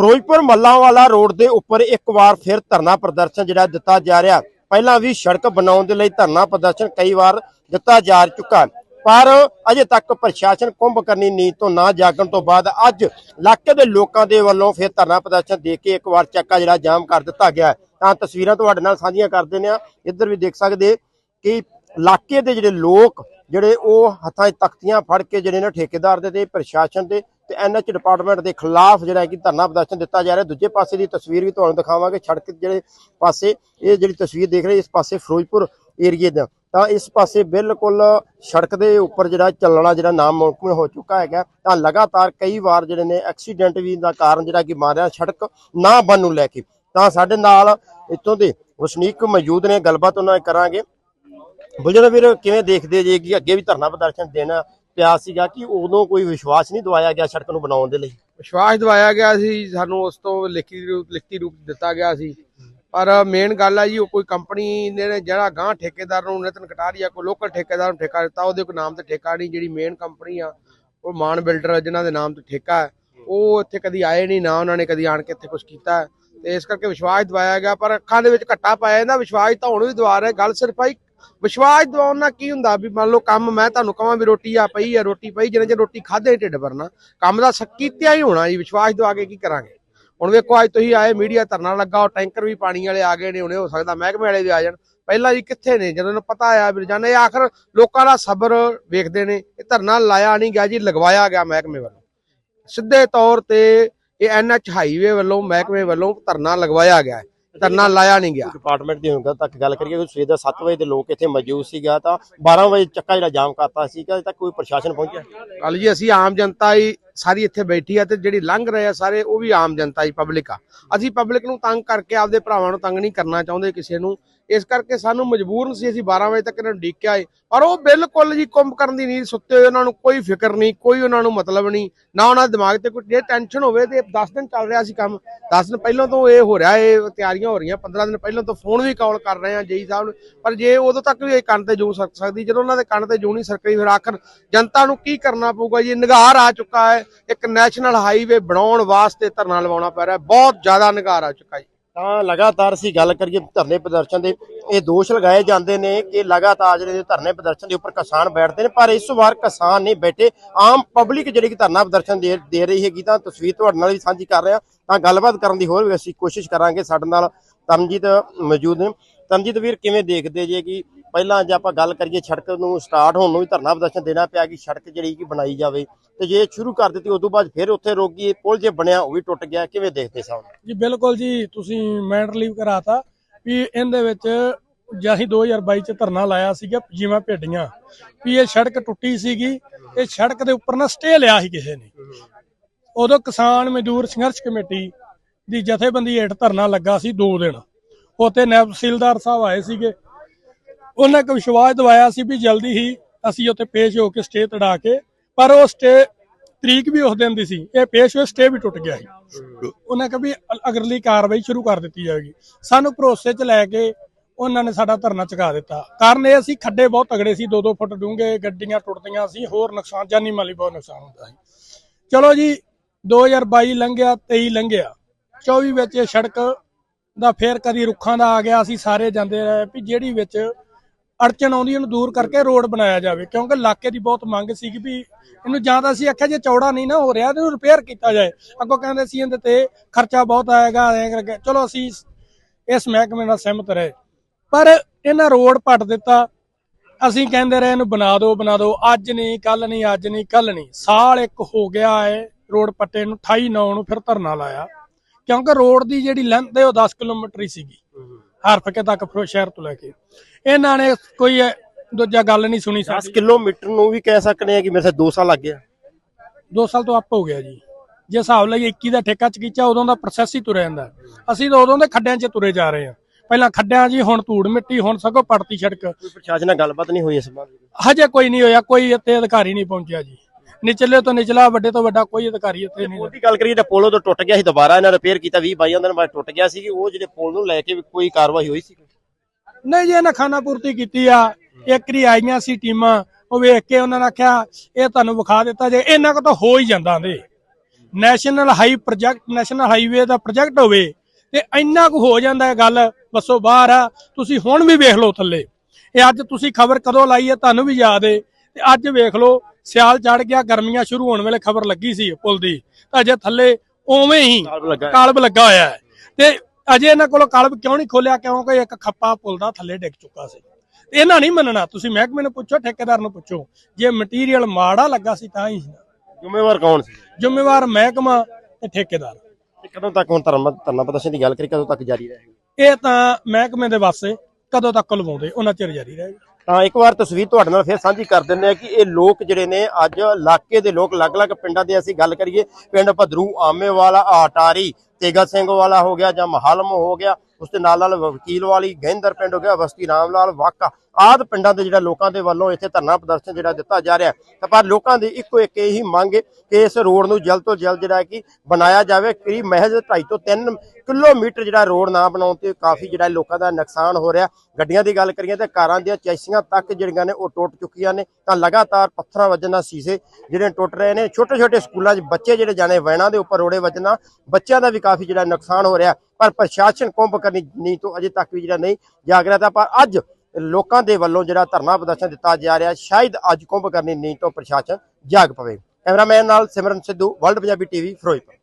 Firozpur Mallanwala road ਦੇ ਉੱਪਰ ਇੱਕ ਵਾਰ ਫਿਰ ਧਰਨਾ ਪ੍ਰਦਰਸ਼ਨ ਜਿਹੜਾ ਦਿੱਤਾ ਜਾ ਰਿਹਾ। ਪਹਿਲਾਂ ਵੀ ਸੜਕ ਬਣਾਉਣ ਦੇ ਲਈ ਧਰਨਾ ਪ੍ਰਦਰਸ਼ਨ ਕਈ ਵਾਰ ਦਿੱਤਾ ਜਾ ਚੁੱਕਾ ਪਰ ਅਜੇ ਤੱਕ ਪ੍ਰਸ਼ਾਸਨ ਕੁੰਭ ਕਰਨੀ ਨੀਂਦ ਤੋਂ ਨਾ ਜਾਗਣ ਤੋਂ ਬਾਅਦ ਅੱਜ ਇਲਾਕੇ ਦੇ ਲੋਕਾਂ ਦੇ ਵੱਲੋਂ ਫਿਰ ਧਰਨਾ ਪ੍ਰਦਰਸ਼ਨ ਦੇ ਕੇ ਇੱਕ ਵਾਰ ਚੱਕਾ ਜਿਹੜਾ ਜਾਮ ਕਰ ਦਿੱਤਾ ਗਿਆ ਤਾਂ ਤਸਵੀਰਾਂ ਤੁਹਾਡੇ ਨਾਲ ਸਾਂਝੀਆਂ ਕਰ ਦਿੰਦੇ ਆ ਇੱਧਰ ਵੀ ਦੇਖ ਸਕਦੇ ਕਿ ਇਲਾਕੇ ਦੇ ਜਿਹੜੇ ਲੋਕ ਜਿਹੜੇ ਉਹ ਹੱਥਾਂ 'ਚ ਤਖਤੀਆਂ ਫੜ ਕੇ ਜਿਹੜੇ ਨੇ ਠੇਕੇਦਾਰ ਦੇ ਤੇ ਪ੍ਰਸ਼ਾਸਨ ਦੇ ਤੇ ਐਨਐਚ ਡਿਪਾਰਟਮੈਂਟ ਦੇ ਖਿਲਾਫ ਜਿਹੜਾ ਹੈ ਕਿ ਧਰਨਾ ਪ੍ਰਦਰਸ਼ਨ ਦਿੱਤਾ ਜਾ ਰਿਹਾ। ਦੂਜੇ ਪਾਸੇ ਦੀ ਤਸਵੀਰ ਵੀ ਤੁਹਾਨੂੰ ਦਿਖਾਵਾਂਗੇ। ਸੜਕ ਜਿਹੜੇ ਪਾਸੇ, ਇਹ ਜਿਹੜੀ ਤਸਵੀਰ ਦੇਖ ਰਹੇ ਇਸ ਪਾਸੇ ਫਿਰੋਜ਼ਪੁਰ ਏਰੀਏ ਦਾ। ਤਾਂ ਇਸ ਪਾਸੇ ਬਿਲਕੁਲ ਸੜਕ ਦੇ ਉੱਪਰ ਜਿਹੜਾ ਚੱਲਣਾ, ਜਿਹੜਾ ਨਾਮੁਮਕਿਨ ਹੋ ਚੁੱਕਾ ਹੈਗਾ, ਤਾਂ ਲਗਾਤਾਰ ਕਈ ਵਾਰ ਜਿਹੜੇ ਨੇ ਐਕਸੀਡੈਂਟ ਵੀ ਦਾ ਕਾਰਨ ਜਿਹੜਾ ਕਿ ਮਾਰਿਆ, ਸੜਕ ਨਾ ਬਣ ਨੂੰ ਲੈ ਕੇ। ਤਾਂ ਸਾਡੇ ਨਾਲ ਇੱਥੋਂ ਦੇ ਵਸਨੀਕ ਮੌਜੂਦ ਨੇ, ਗੱਲਬਾਤ ਉਹਨਾਂ ਕਰਾਂਗੇ। ਬੁਲਜਨ ਵੀਰ, ਕਿਵੇਂ ਦੇਖਦੇ ਜੇ ਕਿ ਅੱਗੇ ਵੀ ਧਰਨਾ ਪ੍ਰਦਰਸ਼ਨ ਦੇਣਾ ਪਿਆ ਸੀਗਾ ਕਿ ਉਦੋਂ ਕੋਈ ਵਿਸ਼ਵਾਸ ਨਹੀਂ ਦਵਾਇਆ ਗਿਆ ਸੜਕ ਨੂੰ ਬਣਾਉਣ ਦੇ ਲਈ? ਵਿਸ਼ਵਾਸ ਦਿਵਾਇਆ ਗਿਆ ਸੀ, ਸਾਨੂੰ ਉਸ ਤੋਂ ਲਿਖਤੀ ਰੂਪ ਲਿਖਤੀ ਰੂਪ ਦਿੱਤਾ ਗਿਆ ਸੀ। ਪਰ ਮੇਨ ਗੱਲ ਆ ਜੀ, ਉਹ ਕੋਈ ਕੰਪਨੀ ਨੇ ਜਿਹੜਾ ਗਾਂ ਠੇਕੇਦਾਰ ਨੂੰ ਨਿਤਨ ਕਟਾਰੀਆ ਕੋਈ ਲੋਕਲ ਠੇਕੇਦਾਰ ਨੂੰ ਠੇਕਾ ਦਿੱਤਾ, ਉਹਦੇ ਕੋਈ ਨਾਮ ਤੇ ਠੇਕਾ ਨਹੀਂ, ਜਿਹੜੀ ਮੇਨ ਕੰਪਨੀ ਆ, ਉਹ ਮਾਨ ਬਿਲਡਰ ਜਿਨ੍ਹਾਂ ਦੇ ਨਾਮ ਤੇ ਠੇਕਾ ਹੈ, ਉਹ ਇੱਥੇ ਕਦੀ ਆਏ ਨਹੀਂ, ਨਾ ਉਹਨਾਂ ਨੇ ਕਦੀ ਆਣ ਕੇ ਇੱਥੇ ਕੁਝ ਕੀਤਾ ਤੇ ਇਸ ਕਰਕੇ ਵਿਸ਼ਵਾਸ ਦਵਾਇਆ ਗਿਆ, ਪਰ ਅੱਖਾਂ ਦੇ ਵਿੱਚ ਘੱਟਾ ਪਾਇਆ ਜਾਂਦਾ ਵਿਸ਼ਵਾਸ ਤਾਂ ਹੁਣ ਵੀ ਦਵਾ ਰਿਹਾ, ਗੱਲ ਸਿਰਫ ਆਈ ਵਿਸ਼ਵਾਸ ਦਿਵਾਉਣ ਨਾਲ ਕੀ ਹੁੰਦਾ ਵੀ ਮੰਨ ਲਓ ਕੰਮ ਮੈਂ ਤੁਹਾਨੂੰ ਕਹਾਂ ਵੀ ਰੋਟੀ ਆ ਪਈ ਆ, ਰੋਟੀ ਪਈ ਜਿੰਨੇ ਚਿਰ ਰੋਟੀ ਖਾਦੇ ਢਿੱਡ ਭਰਨਾ, ਕੰਮ ਦਾ ਸਕੀਤਿਆ ਹੀ ਹੋਣਾ ਜੀ, ਵਿਸ਼ਵਾਸ ਦਵਾ ਕੇ ਕੀ ਕਰਾਂਗੇ? ਹੁਣ ਵੇਖੋ, ਅੱਜ ਤੁਸੀਂ ਆਏ, ਮੀਡੀਆ ਧਰਨਾ ਲੱਗਾ, ਉਹ ਟੈਂਕਰ ਵੀ ਪਾਣੀ ਵਾਲੇ ਆ ਗਏ ਨੇ, ਹੁਣੇ ਹੋ ਸਕਦਾ ਮਹਿਕਮੇ ਵਾਲੇ ਵੀ ਆ ਜਾਣ। ਪਹਿਲਾਂ ਜੀ ਕਿੱਥੇ ਨੇ? ਜਦੋਂ ਨੂੰ ਪਤਾ ਆਇਆ ਵੀ ਜਾਨੇ ਆਖਰ ਲੋਕਾਂ ਦਾ ਸਬਰ ਵੇਖਦੇ ਨੇ, ਇਹ ਧਰਨਾ ਲਾਇਆ ਨਹੀਂ ਗਿਆ ਜੀ, ਲਗਵਾਇਆ ਗਿਆ ਮਹਿਕਮੇ ਵੱਲੋਂ। ਸਿੱਧੇ ਤੌਰ ਤੇ ਇਹ ਐਨਐਚ ਹਾਈਵੇ ਵੱਲੋਂ, ਮਹਿਕਮੇ ਵੱਲੋਂ ਧਰਨਾ ਲਗਵਾਇਆ ਗਿਆ ਹੈ। ਧਰਨਾ ਲਾਇਆ ਨਹੀਂ ਗਿਆ। ਡਿਪਾਰਟਮੈਂਟ ਦੀ ਹੁਣ ਤੱਕ ਗੱਲ ਕਰੀਏ ਸਵੇਰ ਦਾ 7 ਵਜੇ ਦੇ ਲੋਕ ਇੱਥੇ ਮੌਜੂਦ ਸੀਗਾ ਤਾਂ 12 ਵਜੇ ਚੱਕਾ ਜਿਹੜਾ ਜਾਮ ਕਰਤਾ ਸੀਗਾ ਤੱਕ ਕੋਈ ਪ੍ਰਸ਼ਾਸਨ ਪਹੁੰਚਿਆ? ਕੱਲ ਜੀ ਅਸੀਂ ਆਮ ਜਨਤਾ ਹੀ ਸਾਰੀ ਇੱਥੇ ਬੈਠੀ ਆ ਤੇ ਜਿਹੜੀ ਲੰਘ ਰਹੇ ਆ ਸਾਰੇ, ਉਹ ਵੀ ਆਮ ਜਨਤਾ ਹੀ ਪਬਲਿਕ ਆ। ਅਸੀਂ ਪਬਲਿਕ ਨੂੰ ਤੰਗ ਕਰਕੇ ਆਪਦੇ ਭਰਾਵਾਂ ਨੂੰ ਤੰਗ ਨਹੀਂ ਕਰਨਾ ਚਾਹੁੰਦੇ ਕਿਸੇ ਨੂੰ। ਇਸ ਕਰਕੇ ਸਾਨੂੰ ਮਜਬੂਰਨ ਸੀ, ਅਸੀਂ 12 ਵਜੇ ਤੱਕ ਇਹਨਾਂ ਨੂੰ ਡੀਕਿਆ ਏ ਪਰ ਉਹ ਬਿਲਕੁਲ ਜੀ ਕੁੰਭ ਕਰਨ ਦੀ ਨੀਂਦ ਸੁੱਤੇ ਹੋਏ, ਉਹਨਾਂ ਨੂੰ ਕੋਈ ਫਿਕਰ ਨਹੀਂ, ਕੋਈ ਉਹਨਾਂ ਨੂੰ ਮਤਲਬ ਨਹੀਂ। ਨਾ ਉਹਨਾਂ ਦੇ ਦਿਮਾਗ ਤੇ ਕੋਈ, ਜੇ ਟੈਨਸ਼ਨ ਹੋਵੇ ਤੇ 10 ਦਿਨ ਚੱਲ ਰਿਹਾ ਸੀ ਕੰਮ। 10 ਦਿਨ ਪਹਿਲਾਂ ਤੋਂ ਇਹ ਹੋ ਰਿਹਾ, ਇਹ ਤਿਆਰੀਆਂ ਹੋ ਰਹੀਆਂ। 15 ਦਿਨ ਪਹਿਲਾਂ ਤੋਂ ਫੋਨ ਵੀ ਕਾਲ ਕਰ ਰਹੇ ਆ ਜੇਈ ਸਾਹਿਬ ਨੂੰ। ਪਰ ਜੇ ਉਦੋਂ ਤੱਕ ਵੀ ਇਹ ਕੰਨ ਤੇ ਜੂ ਸਕ ਸਕਦੀ, ਜਦੋਂ ਉਹਨਾਂ ਦੇ ਕੰਨ ਤੇ ਜੂ ਨਹੀਂ ਸਰਕਦੀ, ਫਿਰ ਆਖਰ ਜਨਤਾ ਨੂੰ ਕੀ ਕਰਨਾ ਪਊਗਾ ਜੀ? ਨਿਗਾਰ ਆ ਚੁੱਕਾ ਹੈ। ਇੱਕ ਨੈਸ਼ਨਲ ਹਾਈਵੇ ਬਣਾਉਣ ਵਾਸਤੇ ਧਰਨਾ ਲਵਾਉਣਾ ਪੈ ਰਿਹਾ। ਬਹੁਤ ਜ਼ਿਆਦਾ ਨਿਗਾਰ ਆ ਚੁੱਕਾ ਜੀ। ਤਾਂ ਲਗਾਤਾਰ ਅਸੀਂ ਗੱਲ ਕਰੀਏ ਧਰਨੇ ਪ੍ਰਦਰਸ਼ਨ ਦੇ, ਇਹ ਦੋਸ਼ ਲਗਾਏ ਜਾਂਦੇ ਨੇ ਕਿ ਲਗਾਤਾਰ ਜਿਹੜੇ ਧਰਨੇ ਪ੍ਰਦਰਸ਼ਨ ਦੇ ਉੱਪਰ ਕਿਸਾਨ ਬੈਠਦੇ ਨੇ, ਪਰ ਇਸ ਵਾਰ ਕਿਸਾਨ ਨਹੀਂ ਬੈਠੇ। ਆਮ ਪਬਲਿਕ ਜਿਹੜੀ ਕਿ ਧਰਨਾ ਪ੍ਰਦਰਸ਼ਨ ਦੇ ਦੇ ਰਹੀ ਹੈਗੀ ਤਾਂ ਤਸਵੀਰ ਤੁਹਾਡੇ ਨਾਲ ਵੀ ਸਾਂਝੀ ਕਰ ਰਿਹਾ। ਤਾਂ ਗੱਲਬਾਤ ਕਰਨ ਦੀ ਹੋਰ ਵੀ ਅਸੀਂ ਕੋਸ਼ਿਸ਼ ਕਰਾਂਗੇ। ਸਾਡੇ ਨਾਲ ਤਰਨਜੀਤ ਮੌਜੂਦ ਨੇ। ਤਰਨਜੀਤ ਵੀਰ, ਕਿਵੇਂ ਦੇਖਦੇ ਜੇ ਕਿ ਪਹਿਲਾਂ ਜੇ ਆਪਾਂ ਗੱਲ ਕਰੀਏ ਸੜਕ ਨੂੰ ਸਟਾਰਟ ਹੋਣ ਨੂੰ ਵੀ ਧਰਨਾ ਪ੍ਰਦਰਸ਼ਨ ਦੇਣਾ ਪਿਆ ਕਿ ਸੜਕ ਜਿਹੜੀ ਕਿ ਬਣਾਈ ਜਾਵੇ, ਤੇ ਜੇ ਸ਼ੁਰੂ ਕਰ ਦਿੱਤੀ ਉਸ ਬਾਅਦ ਫਿਰ ਉੱਥੇ ਰੋਗੀ ਪੁਲ ਜੇ ਬਣਿਆ ਉਹ ਵੀ ਟੁੱਟ ਗਿਆ, ਕਿਵੇਂ ਦੇਖਦੇ ਸਾਂ ਜੀ, ਬਿਲਕੁਲ ਜੀ, ਤੁਸੀਂ ਮੈਂਟ ਰਿਲੀਵ ਕਰਾਤਾ ਵੀ ਇਹਦੇ ਵਿੱਚ ਜੇ ਅਸੀਂ 2022 ਚ ਧਰਨਾ ਲਾਇਆ ਸੀਗਾ, ਜਿਵੇਂ ਭੇਡੀਆਂ, ਵੀ ਇਹ ਸੜਕ ਟੁੱਟੀ ਸੀਗੀ, ਇਹ ਸੜਕ ਦੇ ਉੱਪਰ ਨਾ ਸਟੇ ਲਿਆ ਸੀ ਕਿਸੇ ਨੇ। ਉਦੋਂ ਕਿਸਾਨ ਮਜ਼ਦੂਰ ਸੰਘਰਸ਼ ਕਮੇਟੀ ਦੀ ਜਥੇਬੰਦੀ ਹੇਠ ਧਰਨਾ ਲੱਗਾ ਸੀ 2 ਦਿਨ। ਉੱਥੇ ਨਾਇਬ ਤਹਿਸੀਲਦਾਰ ਸਾਹਿਬ ਆਏ ਸੀਗੇ। ਉਹਨਾਂ ਇੱਕ ਵਿਸ਼ਵਾਸ ਦਿਵਾਇਆ ਸੀ ਵੀ ਜਲਦੀ ਹੀ ਅਸੀਂ ਉੱਥੇ ਪੇਸ਼ ਹੋ ਕੇ ਸਟੇ ਤੜਾ ਕੇ, ਪਰ ਉਹ ਸਟੇ ਤਰੀਕ ਵੀ ਉਸ ਦਿਨ ਦੀ ਸੀ। ਇਹ ਪੇਸ਼ ਹੋਏ ਸਟੇ ਵੀ ਟੁੱਟ ਗਿਆ ਸੀ। ਉਹਨਾਂ ਕਿਹਾ ਵੀ ਅ- ਅਗਲੀ ਕਾਰਵਾਈ ਸ਼ੁਰੂ ਕਰ ਦਿੱਤੀ ਜਾਵੇਗੀ ਸਾਨੂੰ ਭਰੋਸੇ 'ਚ ਲੈ ਕੇ ਉਹਨਾਂ ਨੇ ਸਾਡਾ ਧਰਨਾ ਚੁਕਾ ਦਿੱਤਾ। ਕਾਰਨ ਇਹ ਅਸੀਂ ਖੱਡੇ ਬਹੁਤ ਤਗੜੇ ਸੀ 2-2 ਫੁੱਟ ਡੂੰਘੇ, ਗੱਡੀਆਂ ਟੁੱਟਦੀਆਂ ਸੀ, ਹੋਰ ਨੁਕਸਾਨ, ਜਾਨੀ ਮਾਲੀ ਬਹੁਤ ਨੁਕਸਾਨ ਹੁੰਦਾ ਸੀ। ਚਲੋ ਜੀ 2022 ਲੰਘਿਆ 23 ਲੰਘਿਆ। 24 ਵਿੱਚ ਇਹ ਸੜਕ ਦਾ ਫੇਰ ਕਦੀ ਰੁੱਖਾਂ ਦਾ ਆ ਗਿਆ, ਅਸੀਂ ਸਾਰੇ ਜਾਂਦੇ ਰਹੇ ਵੀ ਜਿਹੜੀ ਵਿੱਚ ਅੜਚਨ ਆਉਂਦੀ, ਉਹਨੂੰ ਦੂਰ ਕਰਕੇ ਰੋਡ ਬਣਾਇਆ ਜਾਵੇ। ਕਿਉਂਕਿ ਇਲਾਕੇ ਦੀ ਬਹੁਤ ਮੰਗ ਸੀ ਕਿ ਵੀ ਇਹਨੂੰ ਜਾਂ ਤਾਂ ਅਸੀਂ ਆਖਿਆ ਜੇ ਚੌੜਾ ਨਹੀਂ ਨਾ ਹੋ ਰਿਹਾ, ਤੇ ਇਹਨੂੰ ਰਿਪੇਅਰ ਕੀਤਾ ਜਾਏ। ਅੱਗੋਂ ਕਹਿੰਦੇ ਸੀ ਇਹਦੇ ਤੇ ਖਰਚਾ ਬਹੁਤ ਆਏਗਾ, ਐਂ ਕਰਕੇ। ਚਲੋ ਅਸੀਂ ਇਸ- ਮਹਿਕਮੇ ਨਾਲ ਸਹਿਮਤ ਰਹੇ। ਪਰ ਇਹਨਾਂ ਰੋਡ ਪੱਟ ਦਿੱਤਾ। ਅਸੀਂ ਕਹਿੰਦੇ ਰਹੇ ਇਹਨੂੰ ਬਣਾ ਦਿਓ ਬਣਾ ਦਿਓ। ਅੱਜ ਨਹੀਂ ਕੱਲ ਨਹੀਂ, ਅੱਜ ਨਹੀਂ ਕੱਲ ਨਹੀਂ। ਸਾਲ ਇੱਕ ਹੋ ਗਿਆ ਹੈ ਰੋਡ ਪੱਟੇ ਨੂੰ 28 9 ਨੂੰ ਫਿਰ ਧਰਨਾ ਲਾਇਆ। ਕਿਉਂਕਿ ਰੋਡ ਦੀ ਜਿਹੜੀ ਲੈਂਥ ਹੈ ਉਹ 10 ਕਿਲੋਮੀਟਰ ਹੀ ਸੀਗੀ। ਹਰਫਕੇ ਤੱਕ ਸ਼ਹਿਰ ਤੋਂ ਲੈ ਕੇ। ਇਹਨਾਂ ਨੇ ਕੋਈ ਦੂਜਾ ਗੱਲ ਨਹੀਂ ਸੁਣੀ 10 ਸਾਡੀ। ਕਿਲੋਮੀਟਰ ਨੂੰ ਵੀ ਕਹਿ ਸਕਨੇ ਆ ਕਿ ਮੇਰੇ 2 ਸਾਲ ਲੱਗ ਗਿਆ। 2 ਸਾਲ ਤੋਂ ਅੱਪ ਹੋ ਗਿਆ ਜੀ। ਜੇ ਹਿਸਾਬ ਲਈ 21 ਦਾ ਠੇਕਾ ਚਕੀਚਾ ਉਦੋਂ ਦਾ ਪ੍ਰੋਸੈਸ ਹੀ ਤੁਰਿਆ ਜਾਂਦਾ। ਅਸੀਂ ਤਾਂ ਉਦੋਂ ਦੇ ਖੱਡਿਆਂ 'ਚ ਤੁਰੇ ਜਾ ਰਹੇ ਹਾਂ। ਪਹਿਲਾਂ ਖੱਡਿਆਂ ਜੀ ਹੁਣ ਧੂੜ ਮਿੱਟੀ ਹੁਣ ਸਗੋਂ ਪੜਤੀ ਸੜਕ। ਪ੍ਰਸ਼ਾਸਨ ਨਾਲ ਗੱਲਬਾਤ ਨਹੀਂ ਹੋਈ ਇਸ ਬਾਰੇ? ਹਜੇ ਕੋਈ ਨਹੀਂ ਹੋਇਆ ਕੋਈ ਇੱਥੇ ਅਧਿਕਾਰੀ ਨਹੀਂ ਪਹੁੰਚਿਆ ਜੀ। ਨਿਚਲੇ ਤੋਂ ਨਿਚਲਾ ਵੱਡੇ ਤੋਂ ਵੱਡਾ ਕੋਈ ਅਧਿਕਾਰੀ ਇੱਥੇ ਨਹੀਂ ਉਹਦੀ ਗੱਲ ਕਰੀਏ ਤਾਂ ਪੋਲੋ ਤੋਂ ਟੁੱਟ ਗਿਆ ਸੀ ਦੁਬਾਰਾ ਇਹਨਾਂ ਰਿਪੇਅਰ ਕੀਤਾ 20 22 ਦਿਨ ਬਾਅਦ ਟੁੱਟ ਗਿਆ ਸੀ ਕਿ ਉਹ ਜਿਹੜੇ ਪੁਲ ਨੂੰ ਲੈ ਕੇ ਵੀ ਕੋਈ ਕਾਰਵਾਈ ਹੋਈ ਸੀ? ਨਹੀਂ ਜੀ ਇਹਨਾਂ ਖਾਨਾ ਪੂਰਤੀ ਕੀਤੀ ਆ ਇੱਕ ਰੀ ਆਈਆਂ ਸੀ ਟੀਮਾਂ ਉਹ ਵੇਖ ਕੇ ਉਹਨਾਂ ਨੇ ਆਖਿਆ ਇਹ ਤੁਹਾਨੂੰ ਵਿਖਾ ਦਿੱਤਾ ਜੇ ਇਹਨਾਂ ਕੋ ਤਾਂ ਹੋ ਹੀ ਜਾਂਦਾ ਦੇ national high project national highway ਦਾ ਪ੍ਰੋਜੈਕਟ ਹੋਵੇ ਤੇ ਇੰਨਾ ਕੁ ਹੋ ਜਾਂਦਾ ਹੈ ਗੱਲ ਬੱਸੋਂ ਬਾਹਰ ਆ ਤੁਸੀਂ ਹੁਣ ਵੀ ਵੇਖ ਲਓ ਥੱਲੇ। ਇਹ ਅੱਜ ਤੁਸੀਂ ਖਬਰ ਕਦੋਂ ਲਾਈ ਹੈ ਤੁਹਾਨੂੰ ਵੀ ਯਾਦ ਹੈ ਤੇ ਅੱਜ ਵੇਖ ਲਓ ਸਿਆਲ ਚੜ ਗਿਆ ਗਰਮੀਆਂ ਸ਼ੁਰੂ ਹੋਣ ਵੇਲੇ ਖਬਰ ਲੱਗੀ ਸੀ ਪੁਲ ਦੀ। ਤਾਂ ਅਜੇ ਥੱਲੇ ਉਵੇਂ ਹੀ ਕਾਲਬ ਲੱਗਾ ਹੋਇਆ ਹੈ। ਤੇ ਅਜੇ ਇਹਨਾਂ ਕੋਲੋਂ ਕਲਬ ਕਿਉਂ ਨਹੀਂ ਖੋਲਿਆ? ਕਿਉਂਕਿ ਇੱਕ ਖੱਪਾ ਪੁਲ ਦਾ ਥੱਲੇ ਡਿੱਗ ਚੁੱਕਾ ਸੀ। ਇਹਨਾਂ ਨਹੀਂ ਮੰਨਣਾ। ਤੁਸੀਂ ਮਹਿਕਮੇ ਨੂੰ ਪੁੱਛੋ ਠੇਕੇਦਾਰ ਨੂੰ ਪੁੱਛੋ। ਜੇ ਮਟੀਰੀਅਲ ਮਾੜਾ ਲੱਗਾ ਸੀ ਤਾਂ ਹੀ ਜ਼ਿੰਮੇਵਾਰ ਕੌਣ ਸੀ? ਜ਼ਿੰਮੇਵਾਰ ਮਹਿਕਮਾ ਤੇ ਠੇਕੇਦਾਰ। ਕਦੋਂ ਤੱਕ ਹੁਣ ਧਰਨਾ ਧਰਨਾ ਪ੍ਰਦਰਸ਼ਨ ਦੀ ਗੱਲ ਕਰੀ ਕਦੋਂ ਤੱਕ ਜਾਰੀ ਰਹੇਗੀ? ਇਹ ਤਾਂ ਮਹਿਕਮੇ ਦੇ ਵਾਸਤੇ ਕਦੋਂ ਤੱਕ ਲਵਾਉਂਦੇ? ਉਹਨਾਂ ਚਿਰ ਜਾਰੀ ਰਹੇਗਾ। ਤਾਂ ਇੱਕ ਵਾਰ ਤਸਵੀਰ ਤੁਹਾਡੇ ਨਾਲ ਫਿਰ ਸਾਂਝੀ ਕਰ ਦਿੰਦੇ ਆ ਕਿ ਇਹ ਲੋਕ ਜਿਹੜੇ ਨੇ ਅੱਜ ਇਲਾਕੇ ਦੇ ਲੋਕ, ਅਲੱਗ-ਅਲੱਗ ਪਿੰਡਾਂ ਦੇ ਅਸੀਂ ਗੱਲ ਕਰੀਏ, ਪਿੰਡ ਭਦਰੂ, ਆਮੇਵਾਲਾ, ਆਟਾਰੀ ਤੇਗਾ ਸਿੰਘ ਵਾਲਾ ਹੋ ਗਿਆ ਜਾਂ ਮਹਾਲਮ ਹੋ ਗਿਆ ਉਸ ਦੇ ਨਾਲ ਨਾਲ ਵਕੀਲ ਵਾਲੀ ਗਹਿੰਦਰ ਪਿੰਡ ਹੋ ਗਿਆ, ਬਸਤੀ ਰਾਮ ਵਾਕਾ, ਆਦ ਪਿੰਡਾਂ ਦੇ ਜਿਹੜਾ ਲੋਕਾਂ ਦੇ ਵੱਲੋਂ ਇੱਥੇ ਧਰਨਾ ਪ੍ਰਦਰਸ਼ਨ ਜਿਹੜਾ ਦਿੱਤਾ ਜਾ ਰਿਹਾ ਤਾਂ ਪਰ ਲੋਕਾਂ ਦੀ ਇੱਕੋ ਇੱਕ ਇਹੀ ਮੰਗ ਹੈ ਕਿ ਇਸ ਰੋਡ ਨੂੰ ਜਲਦ ਤੋਂ ਜਲਦ ਜਿਹੜਾ ਕਿ ਬਣਾਇਆ ਜਾਵੇ। ਕਰੀਬ ਮਹਿਜ਼ 2.5 ਤੋਂ 3 ਕਿਲੋਮੀਟਰ ਜਿਹੜਾ ਰੋਡ ਨਾ ਬਣਾਉਣ ਤੇ ਕਾਫੀ ਜਿਹੜਾ ਲੋਕਾਂ ਦਾ ਨੁਕਸਾਨ ਹੋ ਰਿਹਾ। ਗੱਡੀਆਂ ਦੀ ਗੱਲ ਕਰੀਏ ਤਾਂ ਕਾਰਾਂ ਦੀਆਂ ਚੈਸੀਆਂ ਤੱਕ ਜਿਹੜੀਆਂ ਨੇ ਉਹ ਟੁੱਟ ਚੁੱਕੀਆਂ ਨੇ। ਤਾਂ ਲਗਾਤਾਰ ਪੱਥਰਾਂ ਵੱਜਣ ਨਾਲ ਸ਼ੀਸ਼ੇ ਜਿਹੜੇ ਟੁੱਟ ਰਹੇ ਨੇ। ਛੋਟੇ ਛੋਟੇ ਸਕੂਲਾਂ 'ਚ ਬੱਚੇ ਜਿਹੜੇ ਜਾਣੇ ਵੈਨਾਂ ਦੇ ਉੱਪਰ ਰੋੜੇ ਵੱਜਣਾ, ਬੱਚਿਆਂ ਦਾ ਵਿਕਾਸ ਕਾਫੀ ਜਿਹੜਾ ਨੁਕਸਾਨ ਹੋ ਰਿਹਾ, ਪਰ ਪ੍ਰਸ਼ਾਸਨ ਕੁੰਭ ਕਰਨੀ ਨੀ ਤੋਂ ਅਜੇ ਤੱਕ ਵੀ ਜਿਹੜਾ ਨਹੀਂ ਜਾਗ ਰਿਹਾ ਤਾਂ ਪਰ ਅੱਜ ਲੋਕਾਂ ਦੇ ਵੱਲੋਂ ਜਿਹੜਾ ਧਰਨਾ ਪ੍ਰਦਰਸ਼ਨ ਦਿੱਤਾ ਜਾ ਰਿਹਾ, ਸ਼ਾਇਦ ਅੱਜ ਕੁੰਭ ਕਰਨੀ ਨੀਂਦ ਤੋਂ ਪ੍ਰਸ਼ਾਸਨ ਜਾਗ ਪਵੇ। ਕੈਮਰਾਮੈਨ ਨਾਲ ਸਿਮਰਨ ਸਿੱਧੂ, ਵਰਲਡ ਪੰਜਾਬੀ ਟੀਵੀ, ਫਿਰੋਜ਼ਪੁਰ।